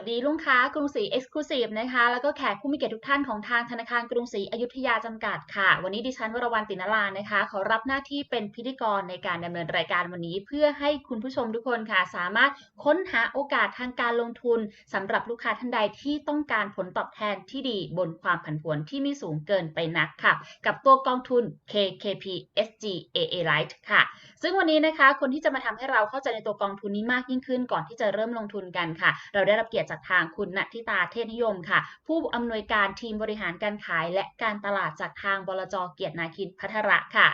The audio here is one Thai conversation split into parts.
วัสดีลูกค้ากรุงศรี Exclusive นะคะ แล้วก็แขกผู้มีเกียรติทุกท่านของทางธนาคารกรุงศรีอยุธยาจำกัดค่ะ วันนี้ดิฉันวรวรรณตินลานะคะ ขอรับหน้าที่เป็นพิธีกรในการดำเนินรายการวันนี้ เพื่อให้คุณผู้ชมทุกคนค่ะ สามารถค้นหาโอกาสทางการลงทุนสำหรับลูกค้าท่านใดที่ต้องการผลตอบแทนที่ดีบนความผันผวนที่ไม่สูงเกินไปนักค่ะ กับตัวกองทุน KKP SG AA Lite ค่ะ ซึ่งวันนี้นะคะคนที่จะมาทำให้เราเข้าใจในตัวกองทุนนี้มากยิ่งขึ้น ก่อนที่จะเริ่มลงทุนกันค่ะ เราได้รับเกียรติจากทางคุณณทิตาเทศนิยมค่ะ ผู้อำนวยการทีมบริหารการขายและการตลาดจากทางบลจเกียรตินาคินพัทระค่ะ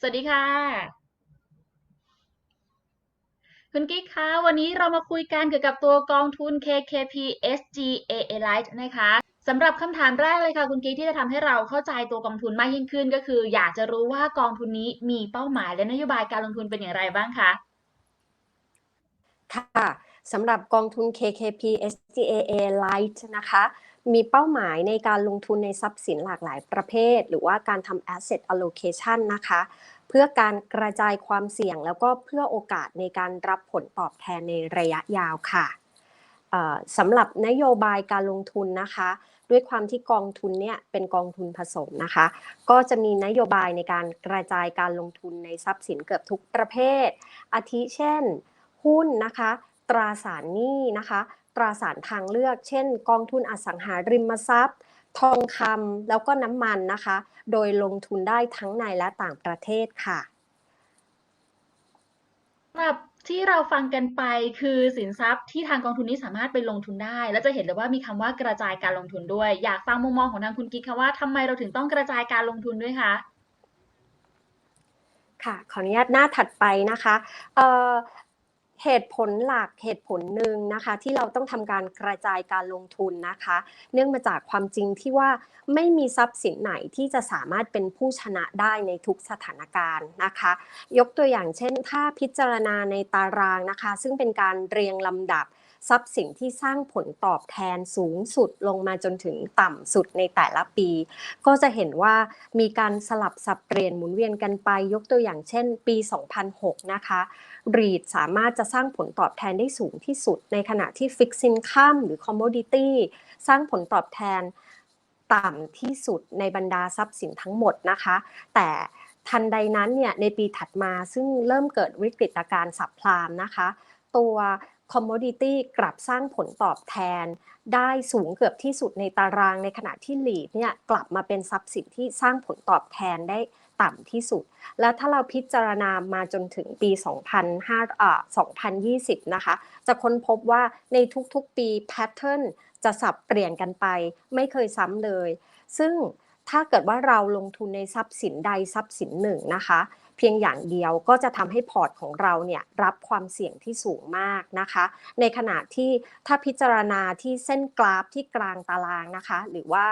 สวัสดีค่ะคุณกิ๊กคะวันนี้เรามาคุยกันเกี่ยวกับตัวกองทุน KKP SG AA Lite นะคะสำหรับคำถามแรกเลยค่ะ คุณกิ๊กที่จะทำให้เราเข้าใจตัวกองทุนมากยิ่งขึ้น ก็คือ อยากจะรู้ว่ากองทุนนี้มีเป้าหมายและนโยบายการลงทุนเป็นอย่างไรบ้างคะ ค่ะสำหรับกองทุน KKP SGAA Lite นะคะ มีเป้าหมายในการลงทุนในทรัพย์สินหลากหลายประเภท หรือว่าการทำ asset allocation นะคะ เพื่อการกระจายความเสี่ยงแล้วก็เพื่อโอกาสในการรับผลตอบแทนในระยะยาวค่ะสำหรับนโยบายการลงทุนนะคะ ด้วยความที่กองทุนเนี่ยเป็นกองทุนผสมนะคะ ก็จะมีนโยบายในการกระจายการลงทุนในทรัพย์สินเกือบทุกประเภท อาทิเช่น หุ้นนะคะ ตราสารหนี้นะคะ ตราสารทางเลือก เช่น กองทุนอสังหาริมทรัพย์ ทองคำแล้วก็น้ำมันนะคะ โดยลงทุนได้ทั้งในและต่างประเทศค่ะสำหรับที่เราฟังกันไปคือสินทรัพย์ที่ทางกองทุนนี้สามารถไปลงทุนได้ แล้วจะเห็นเลยว่ามีคำว่ากระจายการลงทุนด้วย อยากฟังมุมมองของทางคุณกิ๊กค่ะว่าทำไมเราถึงต้องกระจายการลงทุนด้วยคะค่ะขออนุญาตหน้าถัดไปนะคะ เหตุผลหลักเหตุผลหนึ่งนะคะ ที่เราต้องทำการกระจายการลงทุนนะคะ เนื่องมาจากความจริงที่ว่าไม่มีทรัพย์สินไหนที่จะสามารถเป็นผู้ชนะได้ในทุกสถานการณ์นะคะ ยกตัวอย่างเช่น ถ้าพิจารณาในตารางนะคะ ซึ่งเป็นการเรียงลำดับ ทรัพย์สินที่สร้างผลตอบแทนสูงสุดลงมาจนถึงต่ำสุดในแต่ละปี ก็จะเห็นว่ามีการสลับสับเปลี่ยนหมุนเวียนกันไปยกตัวอย่างเช่น ปี 2006 นะคะรีดสามารถจะสร้างผลตอบแทนได้สูงที่สุด ในขณะที่ฟิกซินคัมหรือคอมมดิตี้สร้างผลตอบแทนต่ำที่สุดในบรรดาทรัพย์สินทั้งหมดนะคะ แต่ทันใดนั้นเนี่ยในปีถัดมาซึ่งเริ่มเกิดวิกฤตการณ์สับพลามนะคะ ตัว คอม m มดิตี้กลับสร้างผลตอบแทน ได้สูงเกือบที่สุดในตารางในขณะที่ลีดเนี่ยกลับมาเป็นทรัพย์สินที่สร้างผลตอบแทนได้ต่ำที่สุด แล้วถ้าเราพิจารณามาจนถึงปี 2005อ่า2020 นะคะ จะค้นพบว่าในทุกๆปีแพทเทิร์นจะสับเปลี่ยนกันไป ไม่เคยซ้ำเลย ซึ่งถ้าเกิดว่าเราลงทุนในทรัพย์สินใดทรัพย์สินหนึ่งนะคะ เพียงอย่างเดียวก็จะทำให้พอร์ตของเราเนี่ยรับความเสี่ยงที่สูงมากนะคะ ในขณะที่ถ้าพิจารณาที่เส้นกราฟที่กลางตารางนะคะ หรือว่า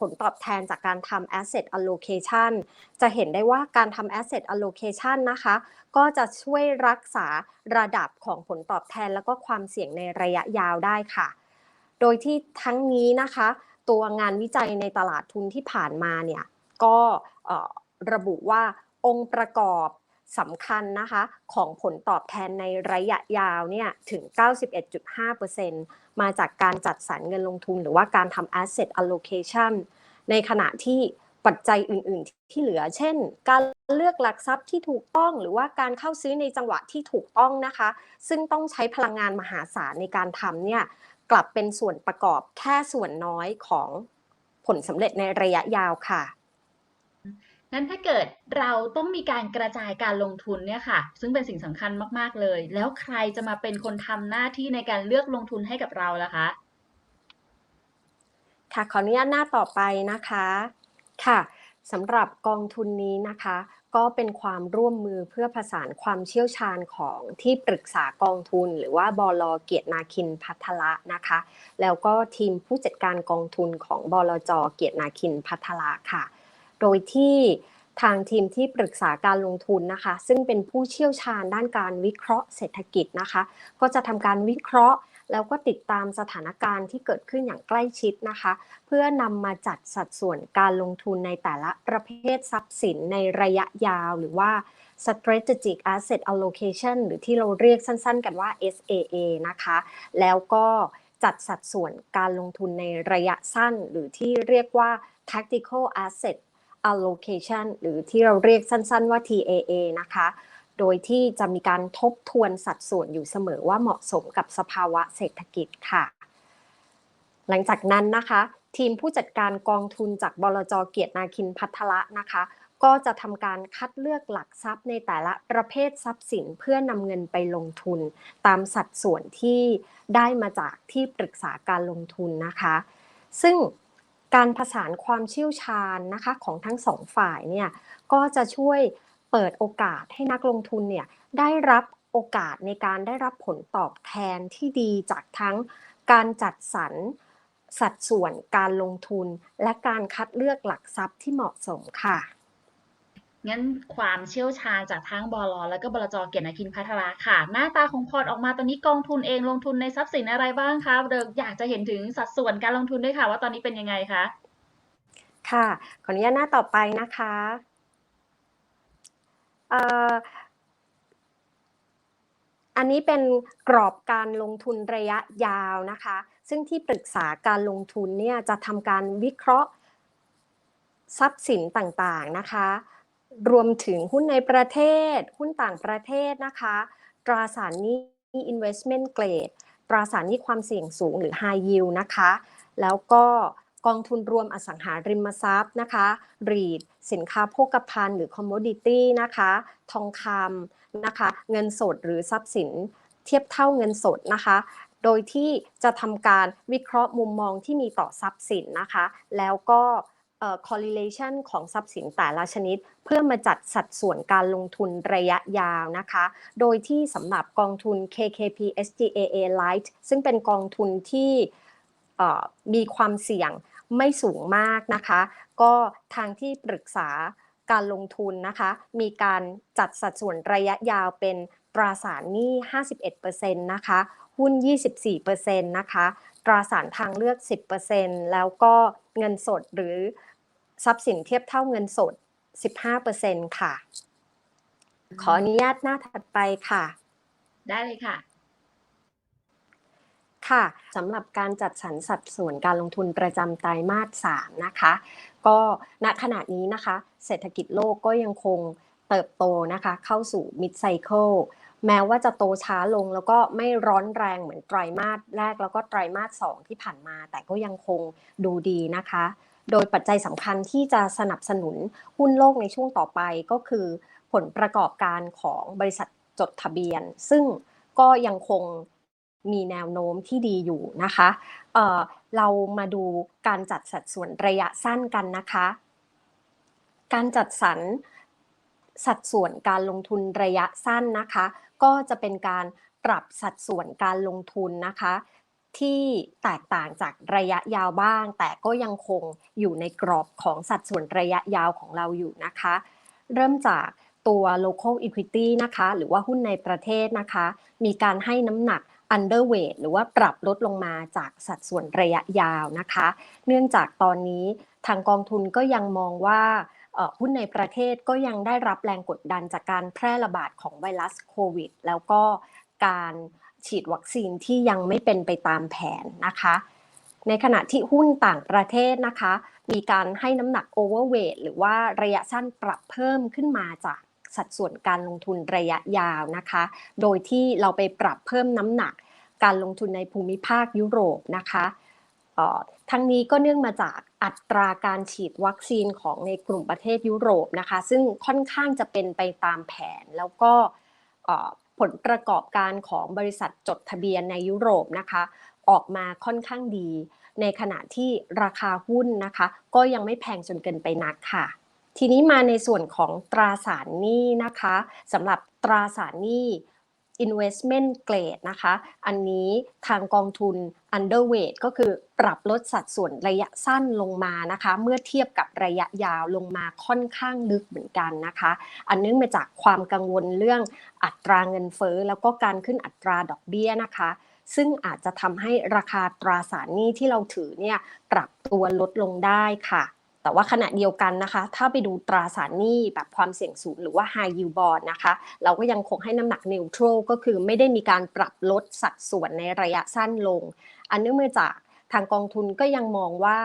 ผลตอบแทนจากการทำ asset allocation จะเห็นได้ว่าการทำ asset allocation นะคะ ก็จะช่วยรักษาระดับของผลตอบแทน แล้วก็ความเสี่ยงในระยะยาวได้ค่ะ โดยที่ทั้งนี้นะคะ ตัวงานวิจัยในตลาดทุนที่ผ่านมาเนี่ย ก็ระบุว่า องค์ประกอบสำคัญนะคะของผลตอบแทนในระยะยาวเนี่ยถึง 91.5%มาจากการจัดสรรเงินลงทุน หรือว่าการทำ asset allocation ในขณะที่ปัจจัยอื่น ๆ ที่เหลือ เช่น การเลือกหลักทรัพย์ที่ถูกต้อง หรือว่าการเข้าซื้อในจังหวะที่ถูกต้องนะคะ ซึ่งต้องใช้พลังงานมหาศาลในการทำเนี่ยกลับเป็นส่วนประกอบแค่ส่วนน้อยของผลสำเร็จในระยะยาวค่ะ งั้นถ้าเกิดเราต้องมีการกระจายการลงทุนเนี่ยค่ะ ซึ่งเป็นสิ่งสำคัญมากๆเลย แล้วใครจะมาเป็นคนทำหน้าที่ในการเลือกลงทุนให้กับเราล่ะคะ ค่ะขออนุญาตหน้าต่อไปนะคะค่ะสำหรับกองทุนนี้นะคะ ก็เป็นความร่วมมือเพื่อผสานความเชี่ยวชาญของที่ปรึกษากองทุน หรือว่าบลเกียรตินาคินพัทละนะคะ แล้วก็ทีมผู้จัดการกองทุนของบลจเกียรตินาคินพัทละค่ะ โดยที่ทางทีมที่ปรึกษาการลงทุนนะคะ ซึ่งเป็นผู้เชี่ยวชาญด้านการวิเคราะห์เศรษฐกิจนะคะ ก็จะทำการวิเคราะห์ แล้วก็ติดตามสถานการณ์ที่เกิดขึ้นอย่างใกล้ชิดนะคะ เพื่อนำมาจัดสัดส่วนการลงทุนในแต่ละประเภททรัพย์สินในระยะยาวหรือว่า strategic asset allocation หรือที่เราเรียกสั้นๆ กันว่า SAA นะคะ แล้วก็จัดสัดส่วนการลงทุนในระยะสั้น หรือที่เรียกว่า tactical asset allocation หรือที่เราเรียกสั้นๆว่า TAA นะคะ โดยที่จะมีการทบทวนสัดส่วนอยู่เสมอว่าเหมาะสมกับสภาวะเศรษฐกิจค่ะ หลังจากนั้นนะคะ ทีมผู้จัดการกองทุนจากบลจเกียรตินาคินพัทละนะคะก็จะทำการคัดเลือกหลักทรัพย์ในแต่ละประเภททรัพย์สินเพื่อนำเงินไปลงทุน ตามสัดส่วนที่ได้มาจากที่ปรึกษาการลงทุนนะคะ ซึ่ง การผสานความเชี่ยวชาญนะคะของทั้งสองฝ่ายเนี่ยก็จะช่วยเปิดโอกาสให้นักลงทุนเนี่ยได้รับโอกาสในการได้รับผลตอบแทนที่ดีจากทั้งการจัดสรรสัดส่วนการลงทุน และการคัดเลือกหลักทรัพย์ที่เหมาะสมค่ะ งั้นความเชี่ยวชาญจากทั้งบลแล้วก็บลจเกียรตินาคินพัทราค่ะ หน้าตาของพอร์ตออกมาตอนนี้กองทุนเองลงทุนในทรัพย์สินอะไรบ้างคะเดี๋ยวอยากจะเห็นถึงสัดส่วนการลงทุนด้วยค่ะ ว่าตอนนี้เป็นยังไงคะค่ะขออนุญาตหน้าต่อไปนะคะอันนี้เป็นกรอบการลงทุนระยะยาวนะคะ ซึ่งที่ปรึกษาการลงทุนเนี่ยจะทำการวิเคราะห์ทรัพย์สินต่างๆนะคะ รวมถึงหุ้นในประเทศ หุ้นต่างประเทศนะคะ ตราสารหนี้ investment grade ตราสารหนี้ความเสี่ยงสูงหรือ high yield นะคะ แล้วก็กองทุนรวมอสังหาริมทรัพย์นะคะ REIT สินค้าโภคภัณฑ์หรือ commodity นะคะ ทองคำนะคะ เงินสดหรือทรัพย์สินเทียบเท่าเงินสดนะคะ โดยที่จะทำการวิเคราะห์มุมมองที่มีต่อทรัพย์สินนะคะ แล้วก็ correlation ของทรัพย์สินแต่ละชนิด เพื่อมาจัดสัดส่วนการลงทุนระยะยาวนะคะ โดยที่สำหรับกองทุน KKP SGAA Lite ซึ่งเป็นกองทุนที่มีความเสี่ยงไม่สูงมากนะคะ ก็ทางที่ปรึกษาการลงทุนนะคะ มีการจัดสัดส่วนระยะยาวเป็นตราสารหนี้ 51%นะคะ หุ้น 24%นะคะ ตราสารทางเลือก 10%แล้วก็เงินสดหรือ ทรัพย์สินเทียบเท่าเงินสด 15%ค่ะ ขออนุญาตหน้าถัดไปค่ะ ได้เลยค่ะ ค่ะสำหรับการจัดสรรสัดส่วนการลงทุนประจำไตรมาส 3 นะคะ ก็ณขณะนี้นะคะ เศรษฐกิจโลกก็ยังคงเติบโตนะคะ เข้าสู่ mid cycle แม้ว่าจะโตช้าลงแล้วก็ไม่ร้อนแรงเหมือนไตรมาสแรกแล้วก็ไตรมาส2ที่ผ่านมา แต่ก็ยังคงดูดีนะคะ โดยปัจจัยสำคัญที่จะสนับสนุนหุ้นโลกในช่วงต่อไปก็คือผลประกอบการของบริษัทจดทะเบียน ซึ่งก็ยังคงมีแนวโน้มที่ดีอยู่นะคะเเรามาดูการจัดสัดส่วนระยะสั้นกันนะคะ การจัดสรรสัดส่วนการลงทุนระยะสั้นนะคะ ก็จะเป็นการปรับสัดส่วนการลงทุนนะคะ ที่แตกต่างจากระยะยาวบ้าง แต่ก็ยังคงอยู่ในกรอบของสัดส่วนระยะยาวของเราอยู่นะคะ เริ่มจากตัว local equity นะคะ หรือว่าหุ้นในประเทศนะคะ มีการให้น้ำหนัก underweight หรือว่าปรับลดลงมาจากสัดส่วนระยะยาวนะคะ เนื่องจากตอนนี้ทางกองทุนก็ยังมองว่าหุ้นในประเทศก็ยังได้รับแรงกดดันจากการแพร่ระบาดของไวรัสโควิด แล้วก็การ ฉีดวัคซีนที่ยังไม่เป็นไปตามแผนนะคะ ในขณะที่หุ้นต่างประเทศนะคะ มีการให้น้ำหนัก overweight หรือว่าระยะสั้นปรับเพิ่มขึ้นมาจากสัดส่วนการลงทุนระยะยาวนะคะ โดยที่เราไปปรับเพิ่มน้ำหนักการลงทุนในภูมิภาคยุโรปนะคะทั้งนี้ก็เนื่องมาจากอัตราการฉีดวัคซีนของในกลุ่มประเทศยุโรปนะคะ ซึ่งค่อนข้างจะเป็นไปตามแผนแล้วก็เผลประกอบการของบริษัทจดทะเบียนในยุโรปนะคะออกมาค่อนข้างดี ในขณะที่ราคาหุ้นนะคะ ก็ยังไม่แพงจนเกินไปนักค่ะ ทีนี้มาในส่วนของตราสารหนี้นะคะสำหรับตราสารหนี้ investment grade นะคะ อันนี้ทางกองทุน underweight ก็คือปรับลดสัดส่วนระยะสั้นลงมานะคะ เมื่อเทียบกับระยะยาวลงมาค่อนข้างลึกเหมือนกันนะคะ อันเนื่องมาจากความกังวลเรื่องอัตราเงินเฟ้อ แล้วก็การขึ้นอัตราดอกเบี้ยนะคะซึ่งอาจจะทำให้ราคาตราสารหนี้ที่เราถือเนี่ยปรับตัวลดลงได้ค่ะ แต่ว่าขณะเดียวกันนะคะ ถ้าไปดูตราสารหนี้แบบความเสี่ยงสูงหรือว่า high yield bond นะคะ เราก็ยังคงให้น้ำหนัก neutral ก็คือไม่ได้มีการปรับลดสัดส่วนในระยะสั้นลง อันเนื่องมาจากทางกองทุนก็ยังมองว่า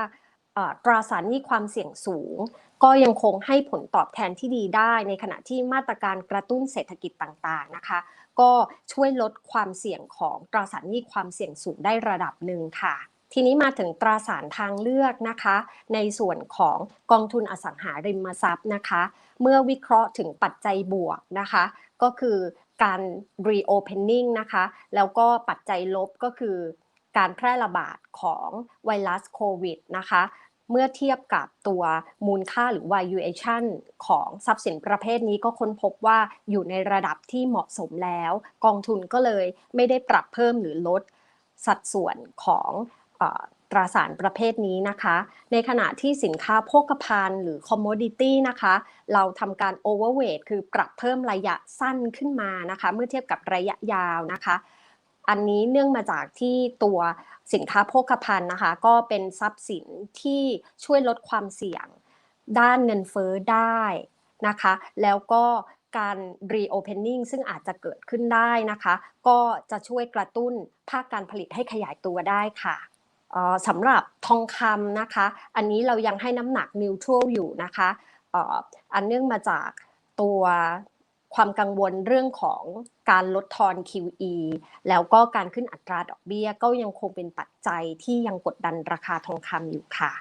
ตราสารหนี้ความเสี่ยงสูง ก็ยังคงให้ผลตอบแทนที่ดีได้ ในขณะที่มาตรการกระตุ้นเศรษฐกิจต่างๆนะคะ ก็ช่วยลดความเสี่ยงของตราสารหนี้ความเสี่ยงสูงได้ระดับหนึ่งค่ะ ทีนี้มาถึงตราสารทางเลือกนะคะ ในส่วนของกองทุนอสังหาริมทรัพย์นะคะ เมื่อวิเคราะห์ถึงปัจจัยบวกนะคะ ก็คือการ reopening นะคะ แล้วก็ปัจจัยลบก็คือการแพร่ระบาดของไวรัสโควิดนะคะ เมื่อเทียบกับตัวมูลค่าหรือ valuation ของทรัพย์สินประเภทนี้ก็ค้นพบว่าอยู่ในระดับที่เหมาะสมแล้ว กองทุนก็เลยไม่ได้ปรับเพิ่มหรือลดสัดส่วนของ ตราสารประเภทนี้นะคะ ในขณะที่สินค้าโภคภัณฑ์หรือ commodity นะคะ เราทำการ overweight คือปรับเพิ่มระยะสั้นขึ้นมานะคะ เมื่อเทียบกับระยะยาวนะคะ อันนี้เนื่องมาจากที่ตัวสินค้าโภคภัณฑ์นะคะ ก็เป็นทรัพย์สินที่ช่วยลดความเสี่ยง ด้านเงินเฟ้อได้นะคะ แล้วก็การ reopening ซึ่งอาจจะเกิดขึ้นได้นะคะ ก็จะช่วยกระตุ้นภาคการผลิตให้ขยายตัวได้ค่ะ สำหรับทองคำนะคะ อันนี้เรายังให้น้ำหนักนิวทรัลอยู่นะคะอันเนื่องมาจากตัวความกังวลเรื่องของการลดทอน QE แล้วก็การขึ้นอัตราดอกเบี้ยก็ยังคงเป็นปัจจัยที่ยังกดดันราคาทองคำอยู่ค่ะ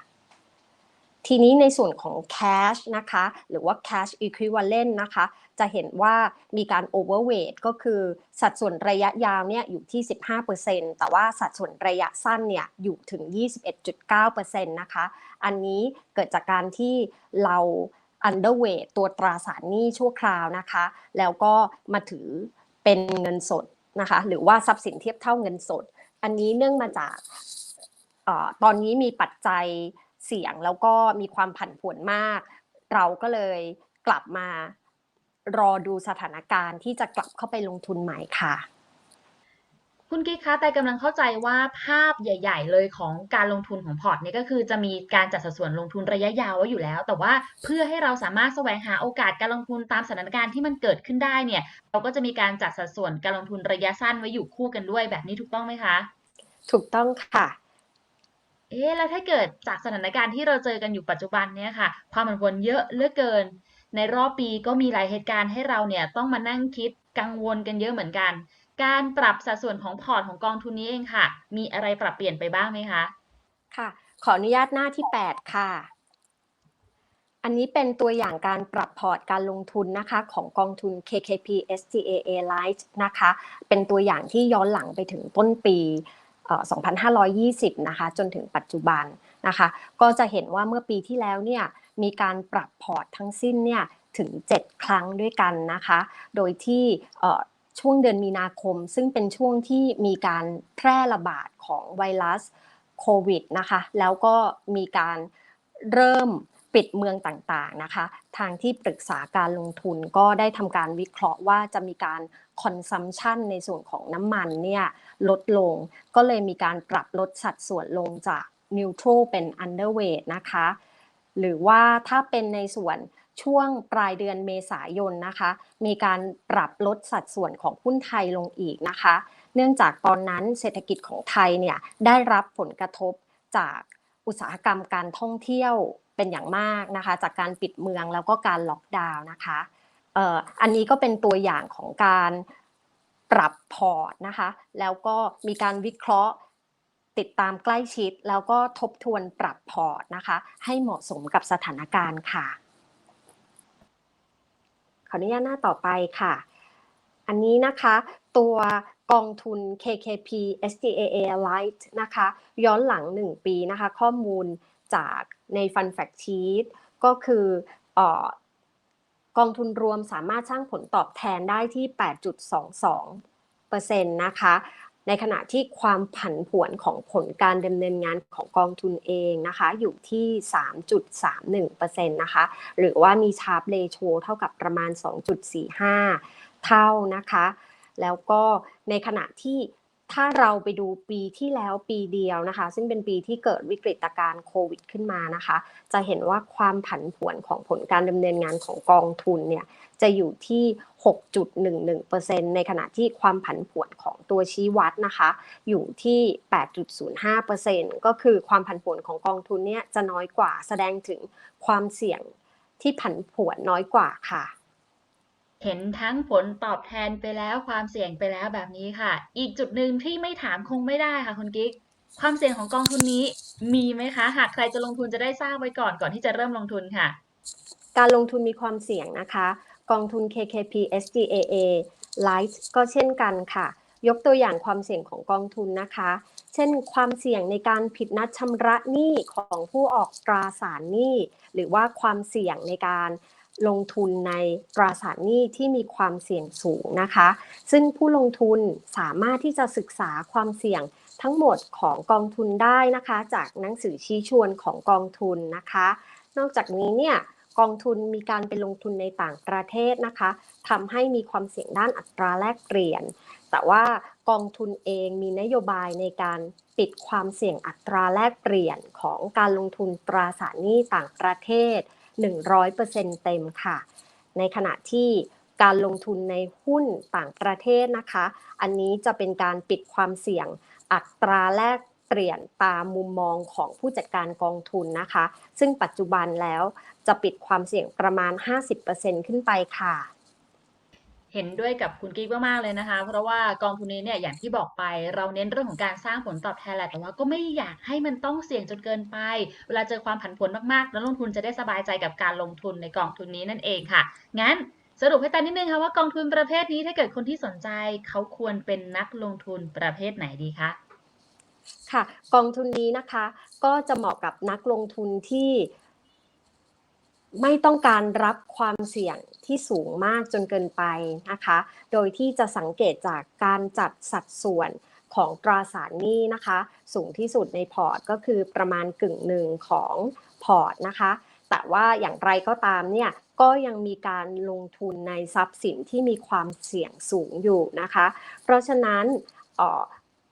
ทีนี้ในส่วนของ cash นะคะ หรือว่า cash equivalent นะคะ จะเห็นว่ามีการ overweight ก็คือสัดส่วนระยะยาวเนี่ยอยู่ที่ 15%แต่ว่าสัดส่วนระยะสั้นเนี่ยอยู่ถึง 21.9%นะคะ อันนี้เกิดจากการที่เรา underweight ตัวตราสารหนี้ชั่วคราวนะคะ แล้วก็มาถือเป็นเงินสดนะคะ หรือว่าทรัพย์สินเทียบเท่าเงินสด อันนี้เนื่องมาจากอตอนนี้มีปัจจัย เสี่ยงแล้วก็มีความผันผวนมาก เราก็เลยกลับมารอดูสถานการณ์ที่จะกลับเข้าไปลงทุนใหม่ค่ะ คุณกิ๊กคะแต่กำลังเข้าใจว่าภาพใหญ่ ๆ เลยของการลงทุนของพอร์ตเนี่ยก็คือจะมีการจัดสัดส่วนลงทุนระยะยาวไว้อยู่แล้ว แต่ว่าเพื่อให้เราสามารถแสวงหาโอกาสการลงทุนตามสถานการณ์ที่มันเกิดขึ้นได้เนี่ย เราก็จะมีการจัดสัดส่วนการลงทุนระยะสั้นไว้อยู่คู่กันด้วยแบบนี้ถูกต้องไหมคะ ถูกต้องค่ะ เอ๊ะแล้วถ้าเกิดจากสถานการณ์ที่เราเจอกันอยู่ปัจจุบันเนี่ยค่ะ ความผันผวนเยอะเหลือเกิน ในรอบปีก็มีหลายเหตุการณ์ให้เราเนี่ยต้องมานั่งคิดกังวลกันเยอะเหมือนกัน การปรับสัดส่วนของพอร์ตของกองทุนนี้เองค่ะ มีอะไรปรับเปลี่ยนไปบ้างไหมคะ ค่ะ ขออนุญาตหน้าที่ 8 ค่ะ อันนี้เป็นตัวอย่างการปรับพอร์ตการลงทุนนะคะของกองทุน KKP SGAA Light นะคะ เป็นตัวอย่างที่ย้อนหลังไปถึงต้นปี 2520 นะคะ จนถึงปัจจุบันนะคะ ก็จะเห็นว่าเมื่อปีที่แล้วเนี่ยมีการปรับพอร์ตทั้งสิ้นเนี่ยถึง 7 ครั้งด้วยกันนะคะ โดยที่ช่วงเดือนมีนาคม ซึ่งเป็นช่วงที่มีการแพร่ระบาดของไวรัสโควิดนะคะ แล้วก็มีการเริ่มปิดเมืองต่างๆนะคะ ทางที่ปรึกษาการลงทุนก็ได้ทำการวิเคราะห์ว่าจะมีการ คอนซัมชันในส่วนของน้ำมันเนี่ยลดลง ก็เลยมีการปรับลดสัดส่วนลงจาก neutral เป็น underweight นะคะ หรือว่าถ้าเป็นในส่วนช่วงปลายเดือนเมษายนนะคะ มีการปรับลดสัดส่วนของหุ้นไทยลงอีกนะคะ เนื่องจากตอนนั้นเศรษฐกิจของไทยเนี่ยได้รับผลกระทบจากอุตสาหกรรมการท่องเที่ยวเป็นอย่างมากนะคะ จากการปิดเมืองแล้วก็การล็อกดาวน์นะคะ อันนี้ก็เป็นตัวอย่างของการปรับพอร์ตนะคะ แล้วก็มีการวิเคราะห์ติดตามใกล้ชิด แล้วก็ทบทวนปรับพอร์ตนะคะ ให้เหมาะสมกับสถานการณ์ค่ะ ขออนุญาตหน้าต่อไปค่ะ อันนี้นะคะตัวกองทุน KKP SGAA Light นะคะ ย้อนหลัง 1 ปีนะคะ ข้อมูลจากใน Fund Fact Sheet ก็คืออ กองทุนรวมสามารถสร้างผลตอบแทนได้ที่ 8.22%นะคะ ในขณะที่ความผันผวนของผลการดำเนินงานของกองทุนเองนะคะ อยู่ที่ 3.31%นะคะ หรือว่ามีชาร์ปเลโชเท่ากับประมาณ 2.45 เท่านะคะ แล้วก็ในขณะที่ ถ้าเราไปดูปีที่แล้วปีเดียวนะคะ ซึ่งเป็นปีที่เกิดวิกฤตการณ์โควิดขึ้นมานะคะ จะเห็นว่าความผันผวนของผลการดำเนินงานของกองทุนเนี่ยจะอยู่ที่ 6.11%ในขณะที่ความผันผวนของตัวชี้วัดนะคะ อยู่ที่ 8.05%ก็คือความผันผวนของกองทุนเนี่ยจะน้อยกว่าแสดงถึงความเสี่ยงที่ผันผวนน้อยกว่าค่ะ เห็นทั้งผลตอบแทนไปแล้วความเสี่ยงไปแล้วแบบนี้ค่ะ อีกจุดหนึ่งที่ไม่ถามคงไม่ได้ค่ะคุณกิ๊กความเสี่ยงของกองทุนนี้มีไหมคะ หากใครจะลงทุนจะได้ทราบไว้ก่อนก่อนที่จะเริ่มลงทุนค่ะ การลงทุนมีความเสี่ยงนะคะ กองทุน KKP SGAA Light ก็เช่นกันค่ะ ยกตัวอย่างความเสี่ยงของกองทุนนะคะ เช่น ความเสี่ยงในการผิดนัดชำระหนี้ของผู้ออกตราสารหนี้ หรือว่าความเสี่ยงในการ ลงทุนในตราสารหนี้ที่มีความเสี่ยงสูงนะคะ ซึ่งผู้ลงทุนสามารถที่จะศึกษาความเสี่ยงทั้งหมดของกองทุนได้นะคะ จากหนังสือชี้ชวนของกองทุนนะคะ นอกจากนี้เนี่ยกองทุนมีการไปลงทุนในต่างประเทศนะคะทำให้มีความเสี่ยงด้านอัตราแลกเปลี่ยน แต่ว่ากองทุนเองมีนโยบายในการปิดความเสี่ยงอัตราแลกเปลี่ยนของการลงทุนตราสารหนี้ต่างประเทศ 100%เต็มค่ะ ในขณะที่การลงทุนในหุ้นต่างประเทศนะคะ อันนี้จะเป็นการปิดความเสี่ยงอัตราแลกเปลี่ยนตามมุมมองของผู้จัดการกองทุนนะคะ ซึ่งปัจจุบันแล้วจะปิดความเสี่ยงประมาณ 50%ขึ้นไปค่ะ เห็นด้วยกับคุณกิ๊กมากๆเลยนะคะ เพราะว่ากองทุนนี้เนี่ยอย่างที่บอกไป เราเน้นเรื่องของการสร้างผลตอบแทนแหละแต่ว่าก็ไม่อยากให้มันต้องเสี่ยงจนเกินไป เวลาเจอความผันผวนมากๆแล้วลงทุนจะได้สบายใจกับการลงทุนในกองทุนนี้นั่นเองค่ะ งั้นสรุปให้ตานิดนึงค่ะว่ากองทุนประเภทนี้ถ้าเกิดคนที่สนใจเขาควรเป็นนักลงทุนประเภทไหนดีคะค่ะ กองทุนนี้นะคะ ก็จะเหมาะกับนักลงทุนที่ ไม่ต้องการรับความเสี่ยงที่สูงมากจนเกินไปนะคะ โดยที่จะสังเกตจากการจัดสัดส่วนของตราสารหนี้นะคะ สูงที่สุดในพอร์ตก็คือประมาณกึ่งหนึ่งของพอร์ตนะคะ แต่ว่าอย่างไรก็ตามเนี่ยก็ยังมีการลงทุนในทรัพย์สินที่มีความเสี่ยงสูงอยู่นะคะ เพราะฉะนั้นออ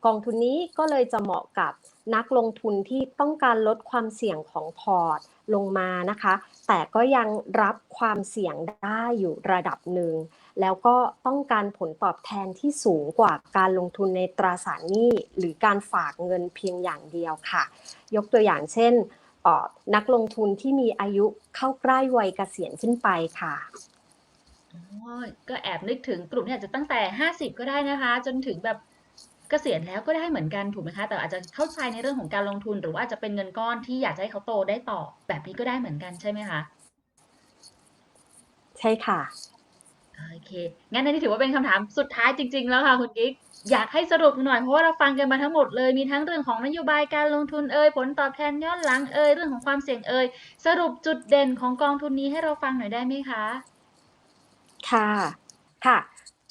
กองทุนนี้ก็เลยจะเหมาะกับ นักลงทุนที่ต้องการลดความเสี่ยงของพอร์ตลงมานะคะ แต่ก็ยังรับความเสี่ยงได้อยู่ระดับหนึ่ง แล้วก็ต้องการผลตอบแทนที่สูงกว่าการลงทุนในตราสารหนี้ หรือการฝากเงินเพียงอย่างเดียวค่ะ ยกตัวอย่างเช่นออนักลงทุนที่มีอายุเข้าใกล้วัยเกษียณขึ้นไปค่ะก็แอบนึกถึงกลุ่มที่อาจจะตั้งแต่ 50 ก็ได้นะคะ จนถึงแบบ เกษียณแล้วก็ได้เหมือนกันถูกไหมคะ แต่อาจจะเข้าใจในเรื่องของการลงทุน หรือว่าอาจจะเป็นเงินก้อนที่อยากจะให้เขาโตได้ต่อ แบบนี้ก็ได้เหมือนกันใช่ไหมคะใช่ค่ะโอเคงั้นอันนี้ถือว่าเป็นคำถามสุดท้ายจริง ๆ แล้วค่ะคุณกิ๊กอยากให้สรุปหน่อยเพราะว่าเราฟังกันมาทั้งหมดเลยมีทั้งเรื่องของนโยบายการลงทุนเอ่ยผลตอบแทนย้อนหลังเอ่ยเรื่องของความเสี่ยงเอ่ยสรุปจุดเด่นของกองทุนนี้ให้เราฟังหน่อยได้ไหมคะ ค่ะค่ะ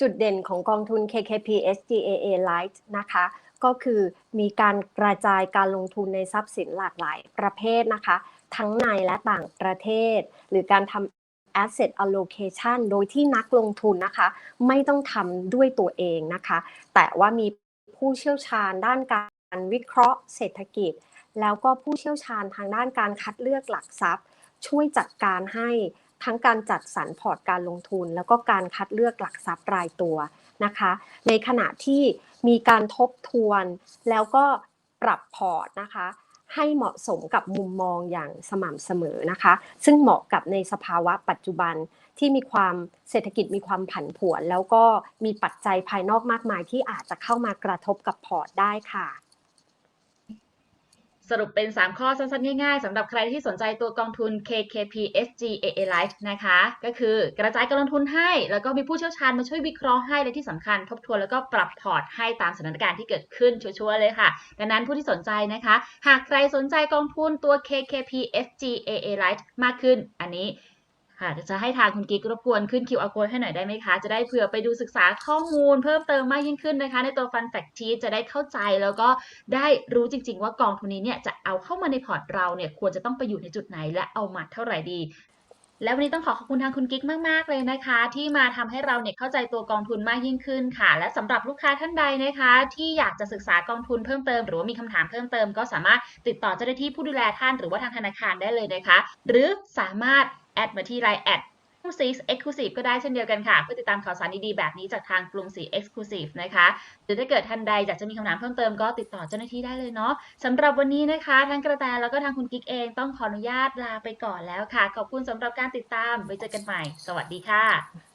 จุดเด่นของกองทุน KKP SGAA Light นะคะ ก็คือมีการกระจายการลงทุนในทรัพย์สินหลากหลายประเภทนะคะ ทั้งในและต่างประเทศ หรือการทำ asset allocation โดยที่นักลงทุนนะคะ ไม่ต้องทำด้วยตัวเองนะคะ แต่ว่ามีผู้เชี่ยวชาญด้านการวิเคราะห์เศรษฐกิจ แล้วก็ผู้เชี่ยวชาญทางด้านการคัดเลือกหลักทรัพย์ ช่วยจัดการให้ ทั้งการจัดสรรพอร์ตการลงทุน แล้วก็การคัดเลือกหลักทรัพย์รายตัวนะคะ ในขณะที่มีการทบทวนแล้วก็ปรับพอร์ตนะคะ ให้เหมาะสมกับมุมมองอย่างสม่ำเสมอนะคะ ซึ่งเหมาะกับในสภาวะปัจจุบันที่มีความเศรษฐกิจมีความผันผวน แล้วก็มีปัจจัยภายนอกมากมายที่อาจจะเข้ามากระทบกับพอร์ตได้ค่ะ สรุปเป็น 3 ข้อสั้นๆ ง่ายๆสำหรับใครที่สนใจตัวกองทุน KKP SGAA Life นะคะ ก็คือกระจายการลงทุนให้ แล้วก็มีผู้เชี่ยวชาญมาช่วยวิเคราะห์ให้ และที่สำคัญทบทวนแล้วก็ปรับพอร์ตให้ตามสถานการณ์ที่เกิดขึ้นชัวร์ๆเลยค่ะ ดังนั้นผู้ที่สนใจนะคะ หากใครสนใจกองทุนตัว KKP SGAA Life มากขึ้น อันนี้ ค่ะจะให้ทางคุณกิ๊กรบกวนขึ้น QR code ให้หน่อยได้ไหมคะ จะได้เผื่อไปดูศึกษาข้อมูลเพิ่มเติมมากยิ่งขึ้นนะคะ ในตัว Fun Fact Sheet จะได้เข้าใจแล้วก็ได้รู้จริง ๆ ว่ากองทุนนี้เนี่ยจะเอาเข้ามาในพอร์ตเราเนี่ยควรจะต้องไปอยู่ในจุดไหนและเอามาเท่าไหร่ดีและวันนี้ต้องขอขอบคุณทางคุณกิ๊กมาก ๆ เลยนะคะ ที่มาทำให้เราเนี่ยเข้าใจตัวกองทุนมากยิ่งขึ้นค่ะ และสำหรับลูกค้าท่านใดนะคะ ที่อยากจะศึกษากองทุนเพิ่มเติม หรือว่ามีคำถามเพิ่มเติม ก็สามารถติดต่อเจ้าหน้าที่ผู้ดูแลท่านหรือว่าทางธนาคารได้เลยนะคะ หรือสามารถ แอดมาที่ไลน์แอดกรุงศรี Exclusive ก็ได้เช่นเดียวกันค่ะเพื่อติดตามข่าวสารดีๆแบบนี้จากทางกรุงศรี Exclusive นะคะหรือถ้าเกิดท่านใดอยากจะมีคำถามเพิ่มเติมก็ติดต่อเจ้าหน้าที่ได้เลยเนาะสำหรับวันนี้นะคะทั้งกระแตแล้วก็ทางคุณกิ๊กเองต้องขออนุญาตลาไปก่อนแล้วค่ะ ขอบคุณสำหรับการติดตามไว้เจอกันใหม่ สวัสดีค่ะ